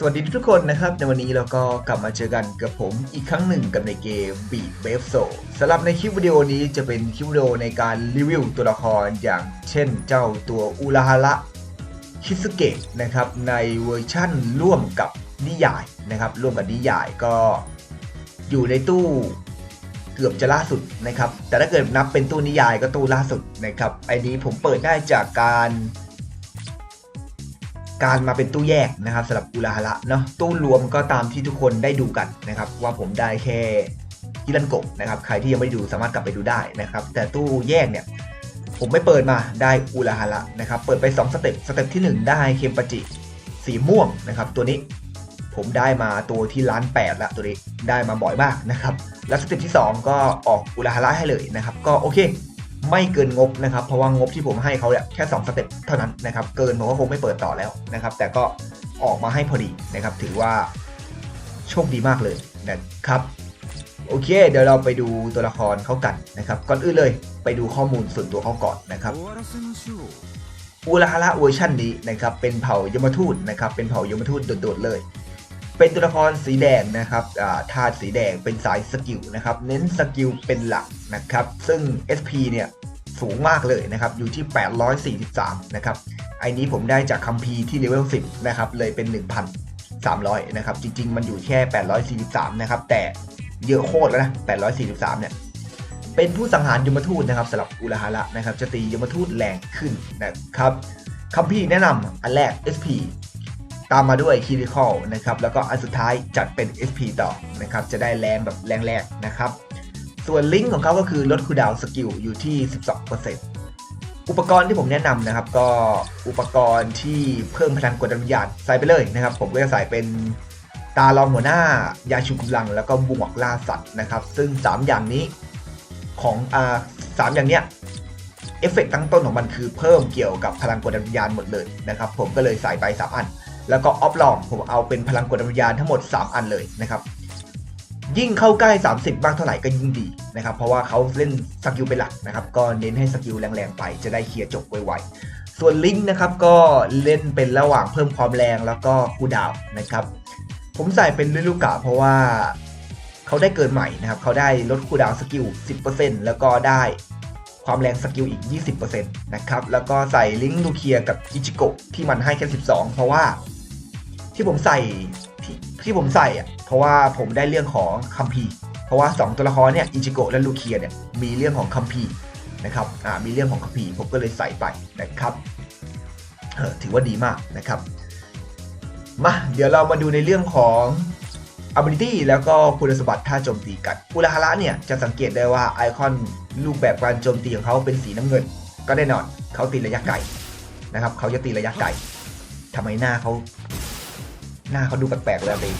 สวัสดีทุกคนนะครับ ในวันนี้เราก็กลับมาเจอกันกับผมอีกครั้งหนึ่งกับในเกม Beat Wave So สำหรับในคลิปวิดีโอนี้จะเป็นคลิปวิดีโอในการรีวิวตัวละครอย่างเช่นเจ้าตัวอุราฮาระคิสเกะนะครับในเวอร์ชั่นร่วมกับนิยายนะครับร่วมกับนิยายก็อยู่ในตู้เกือบจะล่าสุดนะครับแต่ถ้าเกิดนับเป็นตู้นิยายก็ตู้ล่าสุดนะครับไอ้นี้ผมเปิดได้จากการ การมาเป็นตู้แยกนะครับสำหรับอุราฮาระเนาะตู้รวมก็ตามที่ทุกคนได้ดูกันนะครับว่าผมได้แค่ฮิรันโกะนะครับใครที่ยังไม่ได้ดูสามารถกลับไปดูได้นะครับแต่ตู้แยกเนี่ยผมไม่เปิดมาได้อุราฮาระนะครับเปิดไป 2 สเต็ปสเต็ปที่ 1 ได้เคมปาจิสีม่วงนะครับตัวนี้ผมได้มาตัวที่ล้านแปดละตัวนี้ได้มาบ่อยมากนะครับแล้วสเต็ปที่ 2 ก็ออกอุราฮาระให้เลยนะครับก็โอเค ไม่เกินงบนะครับ เพราะว่างบที่ผมให้เขาเนี่ยแค่ 2 สเต็ปเท่านั้นนะครับ เกินผมก็คงไม่เปิดต่อแล้วนะครับ แต่ก็ออกมาให้พอดีนะครับ ถือว่าโชคดีมากเลยนะครับ โอเค เดี๋ยวเราไปดูตัวละครเขากันนะครับ ก่อนอื่นเลยไปดูข้อมูลส่วนตัวเขาก่อนนะครับอุลาฮาระเวอร์ชันนี้นะครับเป็นเผ่ายมทูตนะครับเป็นเผ่ายมทูตโดดๆเลย เป็นตัวละครสีแดงนะครับธาตุสีแดงเป็นสายสกิลนะครับ เน้นสกิลเป็นหลักนะครับ ซึ่ง SP เนี่ยสูงมากเลยนะครับ อยู่ที่ 843 นะครับ ไอ้นี้ผมได้จากคัมภีที่เลเวล 10 นะครับ เลยเป็น 1,300 นะครับ จริง ๆ มันอยู่แค่ 843 นะครับ แต่เยอะโคตรแล้วนะ 843 เนี่ย เป็นผู้สังหารยมทูตนะครับสำหรับอุราฮาระนะครับ จะตียมทูตแรงขึ้นนะครับคัมภีแนะนำอันแรก SP ตามมาด้วยคีริคอลนะครับแล้วก็อันสุดท้ายจัดเป็น SP ต่อนะครับจะได้แรงแบบแรงๆนะครับส่วนลิงก์ของเขาก็คือลดคูดาวสกิลอยู่ที่ 12%อุปกรณ์ที่ผมแนะนำนะครับ ก็อุปกรณ์ที่เพิ่มพลังกดดันวิญญาณใส่ไปเลยนะครับ ผมก็จะใส่เป็นตาลองหัวหน้ายาชูกำลัง แล้วก็บวกล่าสัตว์นะครับ ซึ่ง 3 อย่างนี้ของอ่าสามอย่างเนี้ยเอฟเฟกต์ตั้งต้นของมันคือเพิ่มเกี่ยวกับพลังกดดันวิญญาณหมดเลยนะครับ ผมก็เลยใส่ไป 3 อัน แล้วก็ออฟลองผมเอาเป็นพลังกดดันวิญญาณทั้งหมด 3 อันเลยนะครับ ยิ่งเข้าใกล้ 30บ้างเท่าไหร่ก็ยิ่งดีนะครับ เพราะว่าเขาเล่นสกิลเป็นหลักนะครับ ก็เน้นให้สกิลแรงๆไปจะได้เคลียร์จบไวๆส่วนลิงก์นะครับก็เล่นเป็นระหว่างเพิ่มความแรงแล้วก็คูดาวนะครับ ผมใส่เป็นลิลูกะเพราะว่าเขาได้เกินใหม่นะครับเขาได้ลดคูดาวสกิล 10%แล้วก็ได้ความแรงสกิลอีก 20%นะครับ แล้วก็ใส่ลิงก์ลูเคียกับอิจิโกะที่มันให้แค่ 12 เพราะว่า ที่ผมใส่ที่ที่ผมใส่อะเพราะว่าผมได้เรื่องของคัมภีร์เพราะว่า 2 ตัวละครเนี่ยอิจิโกะและลูเคียเนี่ยมีเรื่องของคัมภีร์นะครับอ่ามีเรื่องของคัมภีร์ผมก็เลยใส่ไปนะครับเออถือว่าดีมากนะครับมาเดี๋ยวเรามาดูในเรื่องของ ability แล้วก็คุณสมบัติท่าโจมตีกันอุราฮาระเนี่ยจะสังเกตได้ว่าไอคอนรูปแบบการโจมตีของเขาเป็นสีน้ำเงิน ก็แน่นอนเขาตีระยะไกลนะครับเขาจะตีระยะไกลทำไมหน้าเขา หน้าเขาดูแปลกๆแล้วเอง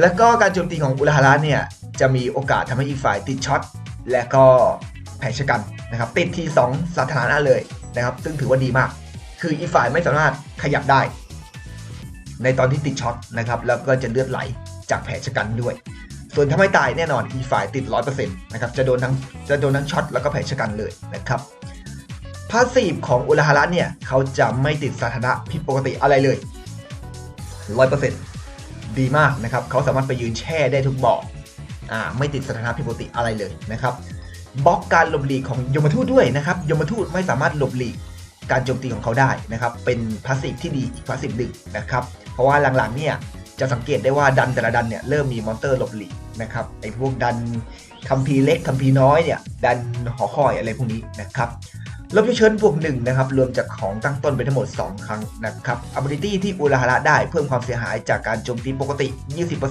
แล้วก็การโจมตีของอุราฮาระเนี่ย จะมีโอกาสทำให้อีกฝ่ายติดช็อต และก็แผลชะกันนะครับ ติดทีสองสถานะเลยนะครับ ซึ่งถือว่าดีมาก คืออีกฝ่ายไม่สามารถขยับได้ ในตอนที่ติดช็อตนะครับ แล้วก็จะเลือดไหลจากแผลชะกันด้วย ส่วนถ้าไม่ตายแน่นอนอีฝ่ายติด 100%นะครับ จะโดนทั้งจะโดนทั้งช็อตแล้วก็แผลชะกันเลยนะครับาสซีฟของอุลาฮาระเนี่ยเขาจะไม่ติดสถานะผิดปกติอะไรเลย100%ดีมากนะครับเขาสามารถไปยืนแช่ได้ทุกบ่ออ่าไม่ติดสถานะผิดปกติอะไรเลยนะครับบล็อกการหลบหลีกของยมทูตด้วยนะครับยมทูตไม่สามารถหลบหลีกการโจมตีของเขาได้นะครับ เป็นพาสซีฟที่ดีอีกพาสซีฟหนึ่งนะครับ เพราะว่าหลังๆเนี่ยจะสังเกตได้ว่าดันแต่ละดันเนี่ยเริ่มมีมอนสเตอร์หลบหลีกนะครับไอ้พวกดันคัมภีเล็กคัมภีน้อยเนี่ยดันหอคอยอะไรพวกนี้นะครับ ลบเชิญบวกหนึ่งนะครับ รวมจากของตั้งต้นไปทั้งหมด 2 ครั้งนะครับ ability ที่อุราฮาระได้เพิ่มความเสียหายจากการโจมตีปกติ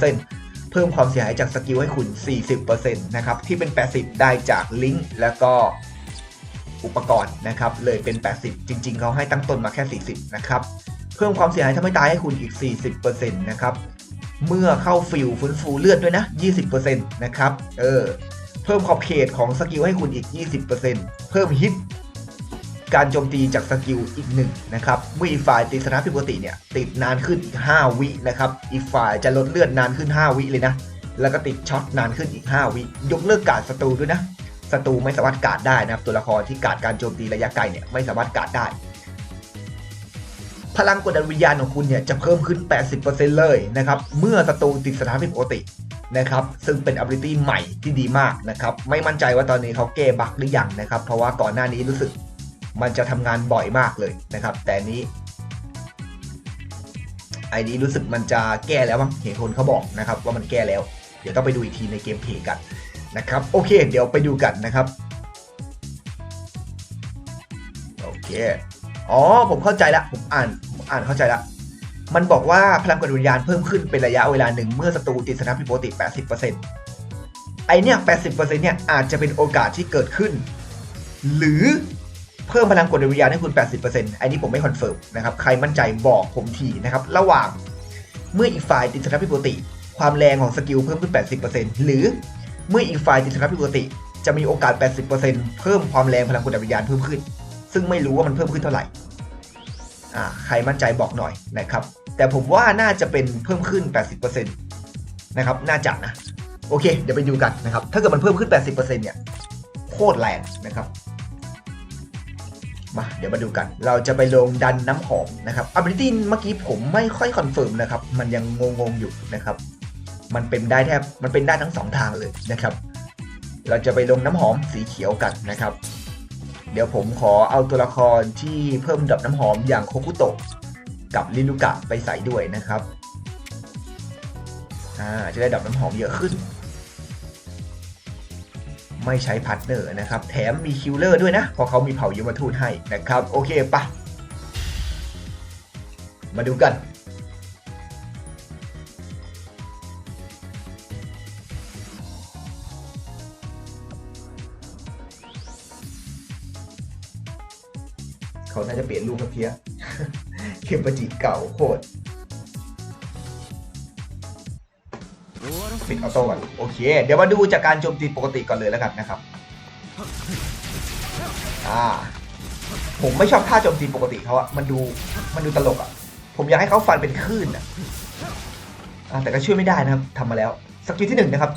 20%เพิ่มความเสียหายจากสกิลให้คุณ 40%นะครับ ที่เป็น 80 ได้จากลิงก์แล้วก็อุปกรณ์นะครับ เลยเป็น 80 จริง ๆ เขาให้ตั้งต้นมาแค่ 40 นะครับ เพิ่มความเสียหายถ้าไม่ตายให้คุณอีก 40%นะครับ เมื่อเข้าฟิลฟื้นฟูเลือดด้วยนะ 20%นะครับ เออ เพิ่มขอบเขตของสกิลให้คุณอีก 20%เพิ่มฮิต การโจมตีจากสกิลอีกหนึ่งนะครับเมื่ออีกฝ่ายติดสถานะผิดปกติเนี่ยติดนานขึ้นอีก 5 วินะครับอีกฝ่ายจะลดเลือดนานขึ้น 5 วิเลยนะ แล้วก็ติดช็อตนานขึ้นอีก 5 วิ ยกเลิกการศัตรูด้วยนะศัตรูไม่สามารถการ์ดได้นะครับ ตัวละครที่การ์ดการโจมตีระยะไกลเนี่ยไม่สามารถการ์ดได้ พลังกดดันวิญญาณของคุณเนี่ยจะเพิ่มขึ้น 80%เลยนะครับเมื่อศัตรูติดสถานผิดปกตินะครับซึ่งเป็น ability ใหม่ที่ดีมากนะครับไม่มั่นใจว่าตอนนี้เขาแก้บั๊กหรือยังนะครับเพราะว่าก่อนหน้านี้รู้สึก มันจะทำงานบ่อยมากเลยนะครับ แต่นี้ไอ้นี้รู้สึกมันจะแก้แล้วมั้งเห็นคนเขาบอกนะครับ ว่ามันแก้แล้ว เดี๋ยวต้องไปดูอีกทีในเกมเพย์กันนะครับ โอเค เดี๋ยวไปดูกันนะครับ โอเค อ๋อ ผมเข้าใจละผมอ่านผมอ่านเข้าใจละมันบอกว่าพลังกดวิญญาณเพิ่มขึ้นเป็นระยะเวลาหนึ่งเมื่อศัตรูติดสถานผิดปติ 80%ไอเนี่ย 80%เนี่ยอาจจะเป็นโอกาสที่เกิดขึ้น หรือ เพิ่มพลังกดวิญญาณให้คุณ 80%อันนี้ผมไม่คอนเฟิร์มนะครับใครมั่นใจบอกผมทีนะครับระหว่างเมื่ออีกฝ่ายติดสถานผิดปติ ความแรงของสกิลเพิ่มขึ้น 80%หรือเมื่ออีกฝ่ายติดสถานผิดปติจะมีโอกาส 80%เพิ่มความแรงพลังกดวิญญาณเพิ่มขึ้น ซึ่งไม่รู้ว่ามันเพิ่มขึ้นเท่าไหร่อ่าใครมั่นใจบอกหน่อยนะครับ แต่ผมว่าน่าจะเป็นเพิ่มขึ้น 80%นะครับน่าจะนะโอเค เดี๋ยวไปดูกันนะครับ ถ้าเกิดมันเพิ่มขึ้น 80%เนี่ยโคตรแรงนะครับ มาเดี๋ยวมาดูกัน เราจะไปลงดันน้ำหอมนะครับ ability เมื่อกี้ผมไม่ค่อยคอนเฟิร์มนะครับ มันยังงงๆอยู่นะครับ มันเป็นได้แทบมันเป็นได้ทั้งสองทางเลยนะครับ เราจะไปลงน้ำหอมสีเขียวกันนะครับ เดี๋ยวผมขอเอาตัวละครที่เพิ่มดับน้ำหอมอย่างโคคุโตะกับลิลุกะไปใส่ด้วยนะครับ อ่าจะได้ดับน้ำหอมเยอะขึ้น ไม่ใช้พาร์ทเนอร์นะครับ แถมมีคิลเลอร์ด้วยนะเพราะเขามีเผ่ายมทูตให้นะครับ โอเคปะมาดูกันเขาน่าจะเปลี่ยนรูปครับเพียเคมปจิเก่าโคตร ปิดออโต้ก่อนโอเค เดี๋ยวมาดูจากการโจมตีปกติก่อนเลยแล้วกันนะครับอ่าผมไม่ชอบท่าโจมตีปกติเขาอะมันดูมันดูตลกอะผมอยากให้เขาฟันเป็นคลื่นอะแต่ก็ช่วยไม่ได้นะครับทำมาแล้วสกิลที่หนึ่งนะครับ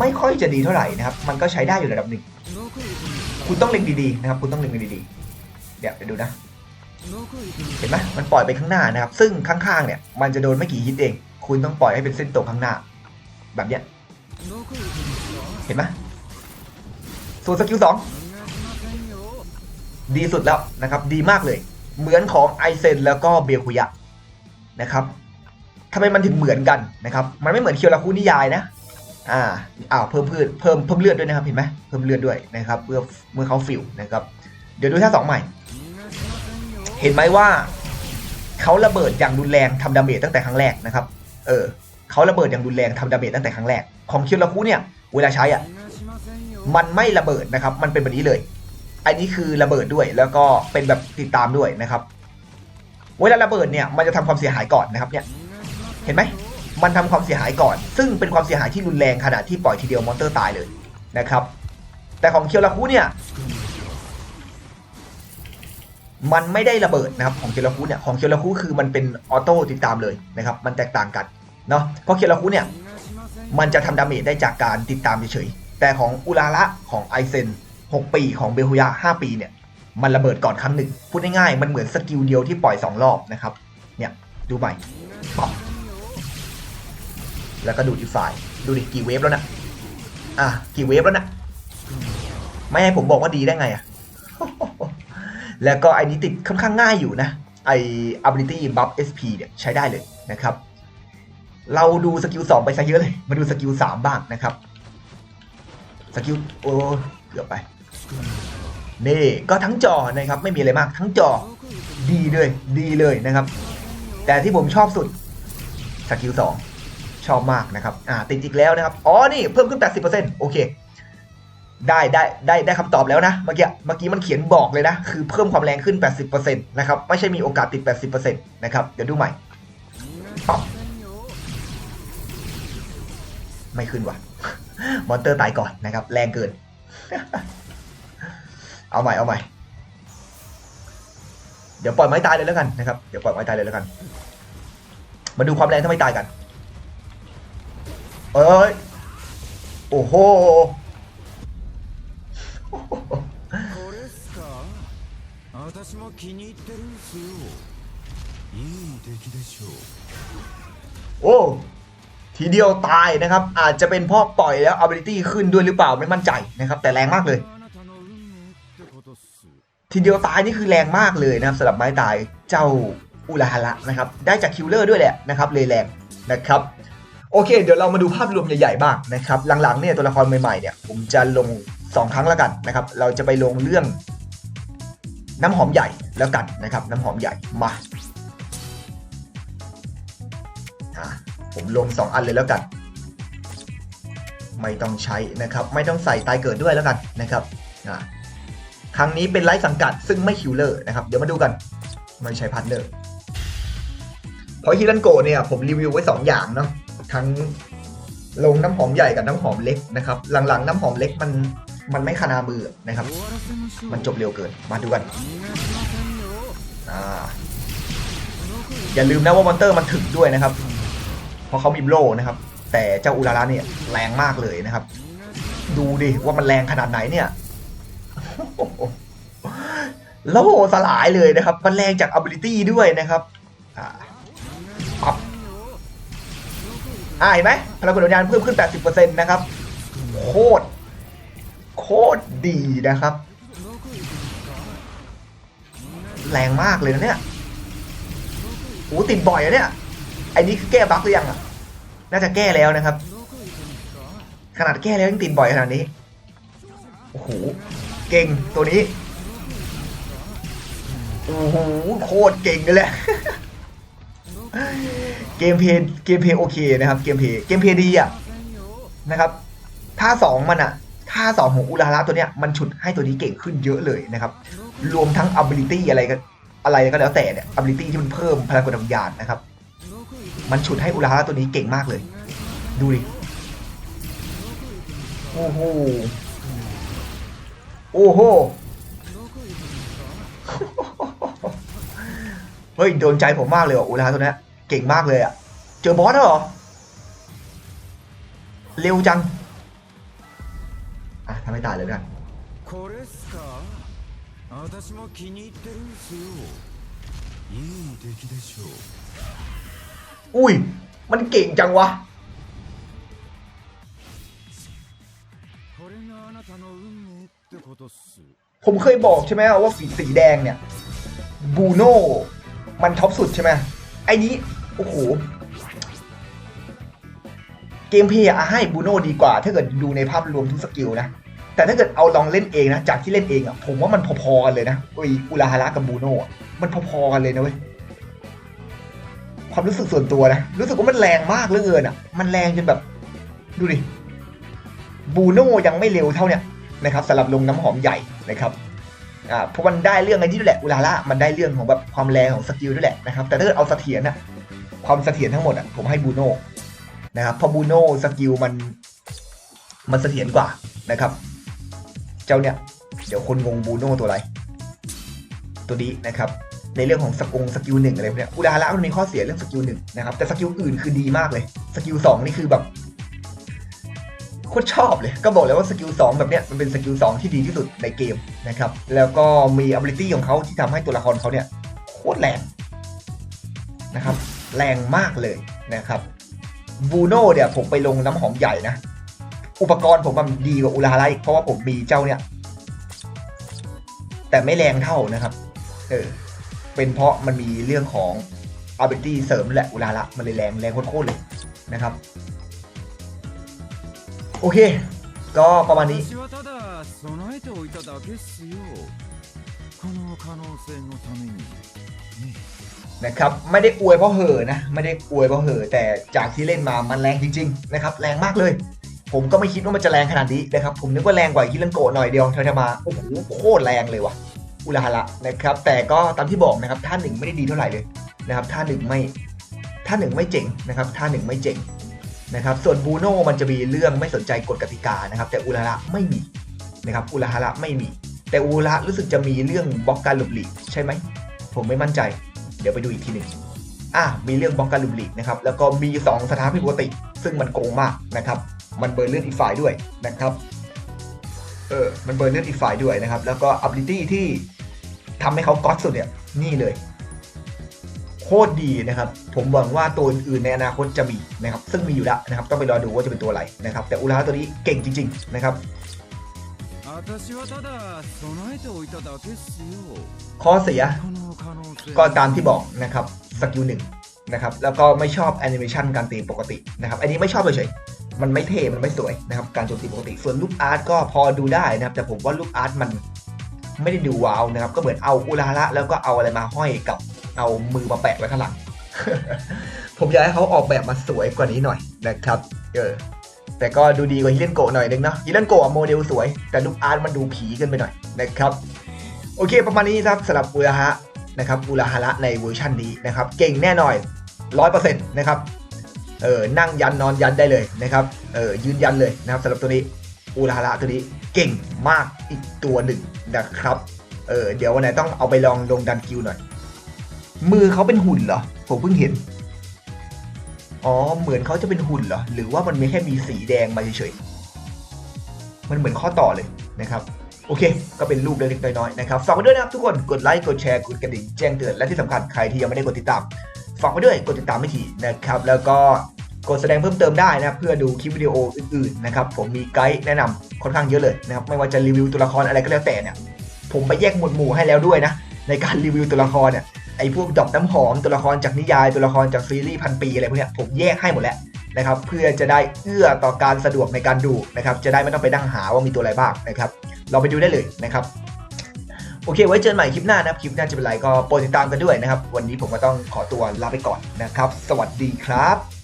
ไม่ค่อยจะดีเท่าไหร่นะครับ มันก็ใช้ได้อยู่ระดับหนึ่ง คุณต้องเล็งดีๆนะครับ คุณต้องเล็งดีๆเดี๋ยวไปดูนะ เห็นไหมมันปล่อยไปข้างหน้านะครับ ซึ่งข้างๆเนี่ย มันจะโดนไม่กี่ฮิตเอง คุณต้องปล่อยให้เป็นเส้นตรงข้างหน้า แบบเนี้ย เห็นไหมส่วนสกิลสองดีสุดแล้วนะครับ ดีมากเลย เหมือนของไอเซนแล้วก็เบลคุยะนะครับทำไมมันถึงเหมือนกันนะครับ มันไม่เหมือนเคียวราคุนิยายนะ อ่าอ้าวเพิ่มพืชเพิ่มเพิ่มเลือดด้วยนะครับเห็นไหมเพิ่มเลือดด้วยนะครับเมื่อเมื่อเขาฟิวนะครับ เดี๋ยวดูท่าสองใหม่ เห็นไหมว่าเขาระเบิดอย่างรุนแรงทำดาเมจตั้งแต่ครั้งแรกนะครับ เออเขาระเบิดอย่างรุนแรงทำดาเมจตั้งแต่ครั้งแรก ของเคียวราคุเนี่ย เวลาใช้อะ มันไม่ระเบิดนะครับ มันเป็นแบบนี้เลย อันนี้คือระเบิดด้วย แล้วก็เป็นแบบติดตามด้วยนะครับ เวลาระเบิดเนี่ย มันจะทำความเสียหายก่อนนะครับเนี่ย เห็นไหม มันทำความเสียหายก่อน ซึ่งเป็นความเสียหายที่รุนแรงขนาดที่ปล่อยทีเดียวมอนเตอร์ตายเลยนะครับ แต่ของเคียวราคุเนี่ย มันไม่ได้ระเบิดนะครับ ของเคียวราคุเนี่ย ของเคียวราคุคือมันเป็นออโต้ติดตามเลยนะครับ มันแตกต่างกัน เนาะเพราะเคียราคุเนี่ยมันจะทำดาเมจได้จากการติดตามเฉยๆแต่ของอุราระของไอเซน 6 ปีของเบฮุยะ5ปีเนี่ยมันระเบิดก่อนครั้งหนึ่ง พูดง่ายๆมันเหมือนสกิลเดียวที่ปล่อย 2 รอบนะครับ เนี่ย ดูใหม่ป๊อปแล้วก็ดูดอีกฝ่ายดูดิกี่เวฟแล้วนะอะกี่เวฟแล้วนะไม่ให้ผมบอกว่าดีได้ไงอะแล้วก็ไอ้นี้ติดค่อนข้างง่ายอยู่นะไอ ability buff SP เนี่ยใช้ได้เลยนะครับ เราดูสกิล2ไปซะเยอะเลย มาดูสกิล3บ้างนะครับ สกิลโอ้เกือบไป นี่ก็ทั้งจอนะครับ ไม่มีอะไรมาก ทั้งจอดีเลยดีเลยนะครับ แต่ที่ผมชอบสุดสกิล2ชอบมากนะครับ อ่า ติดอีกแล้วนะครับ อ๋อ นี่เพิ่มขึ้น 80%โอเค ได้ได้ได้ได้คำตอบแล้วนะ เมื่อกี้ เมื่อกี้มันเขียนบอกเลยนะ คือเพิ่มความแรงขึ้น 80%นะครับ ไม่ใช่มีโอกาสติด 80%นะครับ เดี๋ยวดูใหม่ ไม่ขึ้นว่ะ มอนเตอร์ตายก่อนนะครับ แรงเกิน เอาใหม่ เอาใหม่ เดี๋ยวปล่อยไม้ตายเลยแล้วกันนะครับ เดี๋ยวปล่อยไม้ตายเลยแล้วกัน มาดูความแรงถ้าไม่ตายกัน เอ้ย โอ้โห これっすか 私も気に入ってるんすよいい出来でしょう โอ้ ทีเดียวตายนะครับ อาจจะเป็นเพราะปล่อยแล้วอาบิลิตี้ขึ้นด้วยหรือเปล่าไม่มั่นใจนะครับ แต่แรงมากเลย ทีเดียวตายนี่คือแรงมากเลยนะครับสำหรับไม้ตายเจ้าอุลาฮาระนะครับ ได้จากคิลเลอร์ด้วยแหละนะครับเลยแรงนะครับโอเค เดี๋ยวเรามาดูภาพรวมใหญ่ๆบ้างนะครับหลังๆเนี่ยตัวละครใหม่ๆเนี่ยผมจะลง 2 ครั้งแล้วกันนะครับ เราจะไปลงเรื่องน้ำหอมใหญ่แล้วกันนะครับ น้ำหอมใหญ่มา มลง 2 อันเลยแล้วกัน ไม่ต้องใช้นะครับ ไม่ต้องใส่ตายเกิดด้วยแล้วกันนะครับครั้งนี้เป็นไลฟ์สังกัดซึ่งไม่คิลเลอร์นะครับ เดี๋ยวมาดูกัน ไม่ใช้พาร์ทเนอร์เพราะฮิรันโกเนี่ยผมรีวิวไว้ 2 อย่างเนาะทั้งลงน้ำหอมใหญ่กับน้ำหอมเล็กนะครับ หลังๆ น้ำหอมเล็กมันมันไม่ขนามือนะครับ มันจบเร็วเกิน มาดูกันอย่าลืมนะว่ามอนเตอร์มันถึงด้วยนะครับ เพราะเขามีโลนะครับ แต่เจ้าอุราระเนี่ยแรงมากเลยนะครับ ดูดิว่ามันแรงขนาดไหนเนี่ยโล่สลายเลยนะครับ มันแรงจาก ability ด้วยนะครับอ่าปับอ่าเห็นไหมพลังกดวิญญาณเพิ่มขึ้น 80%นะครับ โคตร โคตรดีนะครับ แรงมากเลยนะเนี่ยโอ้ติดบ่อยอะเนี่ย อ้นี่คือแก้บั๊กหรือยังอะ น่าจะแก้แล้วนะครับ ขนาดแก้แล้วยังติดบ่อยขนาดนี้ โอ้โห เก่งตัวนี้ โอ้โห โคตรเก่งเลยแหละ เกมเพย์เกมเพย์โอเคนะครับ เกมเพย์เกมเพย์ดีอะนะครับ ท่าสองมันอะท่าสองของอุราระตัวเนี้ยมันฉุดให้ตัวนี้เก่งขึ้นเยอะเลยนะครับ รวมทั้ง ability อะไรก็อะไรก็แล้วแต่เนี่ย ability ที่มันเพิ่มพลังกดวิญญาณนะครับ มันฉุดให้อุราระตัวนี้เก่งมากเลย ดูดิ โอ้โห โอ้โห เฮ้ย โดนใจผมมากเลยว่ะอุราระตัวเนี้ย เก่งมากเลยอ่ะ เจอบอสแล้วเหรอ เร็วจัง อ่ะทำให้ตายเลยกัน これっすか私も気に入ってるんすよいい出来でしょう อุ้ย มันเก่งจังวะ ผมเคยบอกใช่ไหมว่าสีสีแดงเนี่ยบูโน่มันท็อปสุดใช่ไหมไอ้นี้ โอ้โห เกมเพย์อะให้บูโน่ดีกว่า ถ้าเกิดดูในภาพรวมทุกสกิลนะ แต่ถ้าเกิดเอาลองเล่นเองนะ จากที่เล่นเองอะผมว่ามันพอๆกันเลยนะไออุลาฮาระกับบูโน่มันพอๆกันเลยนะเว้ย ความรู้สึกส่วนตัวนะ รู้สึกว่ามันแรงมากเหลือเกินอะมันแรงจนแบบ ดูดิ บูโน่ยังไม่เร็วเท่าเนี่ยนะครับสำหรับลงน้ำหอมใหญ่นะครับอ่าเพราะมันได้เรื่องอะไอ้นี่ด้วยแหละอุลาล่ามันได้เรื่องของแบบความแรงของสกิลด้วยแหละนะครับ แต่ถ้าเกิดเอาเสถียรนะความเสถียรทั้งหมดอะผมให้บูโน่นะครับเพราะบูโน่สกิลมัน มันเสถียรกว่านะครับ เจ้าเนี่ย เดี๋ยวคนงงบูโน่ตัวอะไร ตัวนี้นะครับ ในเรื่องของสกงสกิลหนึ่งอะไรพวกเนี้ยอุลาล่ามันมีข้อเสียเรื่องสกิลหนึ่งนะครับแต่สกิลอื่นคือดีมากเลยสกิลสองนี่คือแบบโคตรชอบเลย ก็บอกเลยว่าสกิล2แบบเนี้ยมันเป็นสกิล2ที่ดีที่สุดในเกมนะครับแล้วก็มี ability ของเขาที่ทำให้ตัวละครเขาเนี่ยโคตรแรงนะครับแรงมากเลยนะครับบูโน่เนี่ยผมไปลงน้ำหอมใหญ่นะ อุปกรณ์ผมมันดีกว่าอุลาไลเพราะว่าผมมีเจ้าเนี่ย แต่ไม่แรงเท่านะครับ เออ เป็นเพราะมันมีเรื่องของอาเบตี้เสริมแหละอุลาละมันเลยแรงแรงโคตรเลยนะครับ โอเค ก็ประมาณนี้นะครับไม่ได้อวยเพราะเห่นะไม่ได้อวยเพราะเห่อแต่จากที่เล่นมามันแรงจริง ๆ นะครับ แรงมากเลย ผมก็ไม่คิดว่ามันจะแรงขนาดนี้นะครับ ผมนึกว่าแรงกว่าฮิลังโกะหน่อยเดียวเทอจะมาโอ้โหโคตรแรงเลยว่ะ อุลาฮาระนะครับ แต่ก็ตามที่บอกนะครับท่าหนึ่งไม่ได้ดีเท่าไหร่เลยนะครับท่าหนึ่งไม่ท่าหนึ่งไม่เจ๋งนะครับท่าหนึ่งไม่เจ๋งนะครับส่วนบูโน่มันจะมีเรื่องไม่สนใจกฎกติกานะครับแต่อุลาฮาระไม่มีนะครับอุลาฮาระไม่มี แต่อุลาฮาระรู้สึกจะมีเรื่องบล็อกการหลบหลีกใช่ไหมผมไม่มั่นใจ เดี๋ยวไปดูอีกทีหนึ่งอะมีเรื่องบล็อกการหลบหลีกนะครับแล้วก็มีสองสถานผิดปกติ ซึ่งมันโกงมากนะครับมันเบิร์นเลือดอีกฝ่ายด้วยนะครับ เออมันเบิร์นเลือดอีกฝ่ายด้วยนะครับ แล้วก็อัพลิตี้ที่ทำให้เขาก๊อตสุดเนี่ยนี่เลย โคตรดีนะครับ ผมหวังว่าตัวอื่นในอนาคตจะมีนะครับ ซึ่งมีอยู่แล้วนะครับ ต้องไปรอดูว่าจะเป็นตัวอะไรนะครับ แต่อุลาตัวนี้เก่งจริง ๆ นะครับข้อเสียก็ตามที่บอกนะครับสกิลหนึ่งนะครับ แล้วก็ไม่ชอบแอนิเมชันการตีปกตินะครับ อันนี้ไม่ชอบเลยเฉย มันไม่เท่มันไม่สวยนะครับการโจมตีปกติ ส่วนลูกอาร์ตก็พอดูได้นะครับ แต่ผมว่าลูกอาร์ตมันไม่ได้ดูว้าวนะครับ ก็เหมือนเอาอุลาระแล้วก็เอาอะไรมาห้อยกับเอามือมาแปะไว้ข้างหลัง ผมอยากให้เขาออกแบบมาสวยกว่านี้หน่อยนะครับเออแต่ก็ดูดีกว่าฮิเลนโกหน่อยนึงเนาะฮิเลนโกะโมเดลสวย แต่ลูกอาร์ตมันดูผีเกันไปหน่อยนะครับ โอเคประมาณนี้ครับสำหรับอุลาฮะนะครับอุลาฮาระในเวอร์ชันนี้นะครับ เก่งแน่นอนร้อยเปอร์เซ็นต์นะครับ เออนั่งยันนอนยันได้เลยนะครับเออยืนยันเลยนะครับสำหรับตัวนี้อุลาฮาระตัวนี้เก่งมากอีกตัวหนึ่งนะครับเออเดี๋ยววันไหนต้องเอาไปลองลงดันกิวหน่อย มือเขาเป็นหุ่นเหรอ ผมเพิ่งเห็น อ๋อเหมือนเขาจะเป็นหุ่นเหรอ หรือว่ามันมีแค่มีสีแดงมาเฉยๆ มันเหมือนข้อต่อเลยนะครับ โอเค ก็เป็นรูปเล็กๆน้อยๆนะครับ ฝากไว้ด้วยนะครับทุกคน กดไลค์ กดแชร์ กดกระดิ่งแจ้งเตือน และที่สำคัญใครที่ยังไม่ได้กดติดตาม ฝากไว้ด้วยกดติดตามไม่ทีนะครับ แล้วก็กดแสดงเพิ่มเติมได้นะเพื่อดูคลิปวิดีโออื่นๆนะครับผมมีไกด์แนะนำค่อนข้างเยอะเลยนะครับไม่ว่าจะรีวิวตัวละครอะไรก็แล้วแต่เนี่ยผมไปแยกหมวดหมู่ให้แล้วด้วยนะในการรีวิวตัวละครเนี่ยไอ้พวกดอกน้ำหอมตัวละครจากนิยายตัวละครจากซีรีส์พันปีอะไรพวกเนี้ยผมแยกให้หมดแล้วนะครับเพื่อจะได้เอื้อต่อการสะดวกในการดูนะครับจะได้ไม่ต้องไปนั่งหาว่ามีตัวอะไรบ้างนะครับเราไปดูได้เลยนะครับ โอเคไว้เจอกันใหม่คลิปหน้านะครับคลิปหน้าจะเป็นไรก็โปรดติดตามกันด้วยนะครับ วันนี้ผมก็ต้องขอตัวลาไปก่อนนะครับ สวัสดีครับ